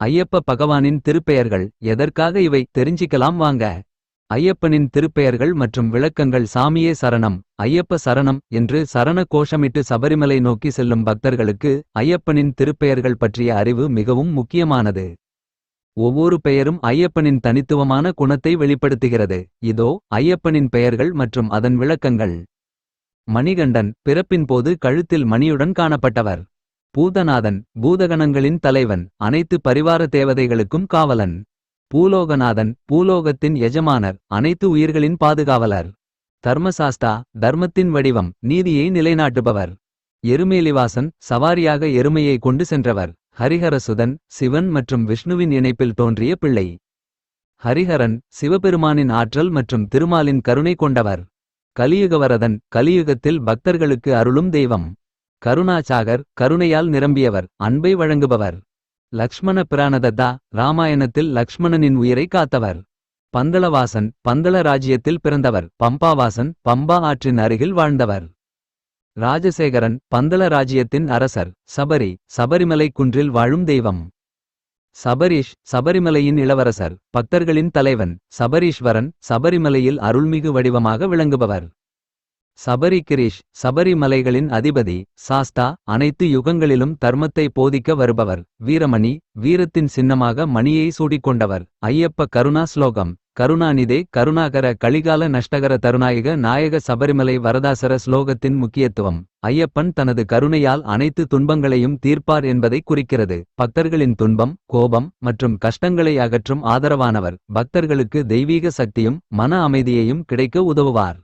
ஐயப்ப பகவானின் திருப்பெயர்கள் எதற்காக இவை தெரிஞ்சிக்கலாம் வாங்க. ஐயப்பனின் திருப்பெயர்கள் மற்றும் விளக்கங்கள் சாமியே சரணம் ஐயப்ப சரணம் என்று சரண கோஷமிட்டு சபரிமலை நோக்கி செல்லும் பக்தர்களுக்கு ஐயப்பனின் திருப்பெயர்கள் பற்றிய அறிவு மிகவும் முக்கியமானது. ஒவ்வொரு பெயரும் ஐயப்பனின் தனித்துவமான குணத்தை வெளிப்படுத்துகிறது. இதோ ஐயப்பனின் பெயர்கள் மற்றும் அதன் விளக்கங்கள். மணிகண்டன் பிறப்பின் போது கழுத்தில் மணியுடன் காணப்பட்டவர். பூதநாதன் பூதகணங்களின் தலைவன் அனைத்து பரிவார தேவதைகளுக்கும் காவலன். பூலோகநாதன் பூலோகத்தின் எஜமானர் அனைத்து உயிர்களின் பாதுகாவலர். தர்மசாஸ்தா தர்மத்தின் வடிவம் நீதியை நிலைநாட்டுபவர். எருமேலிவாசன் சவாரியாக எருமையை கொண்டு சென்றவர். ஹரிஹரசுதன் சிவன் மற்றும் விஷ்ணுவின் இணைப்பில் தோன்றிய பிள்ளை. ஹரிஹரன் சிவபெருமானின் ஆற்றல் மற்றும் திருமாலின் கருணை கொண்டவர். கலியுகவரதன் கலியுகத்தில் பக்தர்களுக்கு அருளும் தெய்வம். கருணாசாகர் கருணையால் நிரம்பியவர் அன்பை வழங்குபவர். லக்ஷ்மண பிராணதத்தா ராமாயணத்தில் லக்ஷ்மணனின் உயிரை காத்தவர். பந்தளவாசன் பந்தள ராஜ்யத்தில் பிறந்தவர். பம்பாவாசன் பம்பா ஆற்றின் அருகில் வாழ்ந்தவர். ராஜசேகரன் பந்தள ராஜ்யத்தின் அரசர். சபரி சபரிமலை குன்றில் வாழும் தெய்வம். சபரீஷ் சபரிமலையின் இளவரசர். பக்தர்களின் தலைவன். சபரீஸ்வரன் சபரிமலையில் அருள்மிகு வடிவமாக விளங்குபவர். சபரி கிரீஷ் சபரிமலைகளின் அதிபதி சாஸ்தா அனைத்து யுகங்களிலும் தர்மத்தை போதிக்க வருபவர். வீரமணி வீரத்தின் சின்னமாக மணியை சூடிக்கொண்டவர். ஐயப்ப கருணா ஸ்லோகம். கருணாநிதே கருணாகர கலிகால நஷ்டகர தருணாயக நாயக சபரிமலை வரதாசர ஸ்லோகத்தின் முக்கியத்துவம். ஐயப்பன் தனது கருணையால் அனைத்து துன்பங்களையும் தீர்ப்பார் என்பதை குறிக்கிறது. பக்தர்களின் துன்பம் கோபம் மற்றும் கஷ்டங்களை அகற்றும் ஆதரவானவர். பக்தர்களுக்கு தெய்வீக சக்தியும் மன அமைதியையும் கிடைக்க உதவுவார்.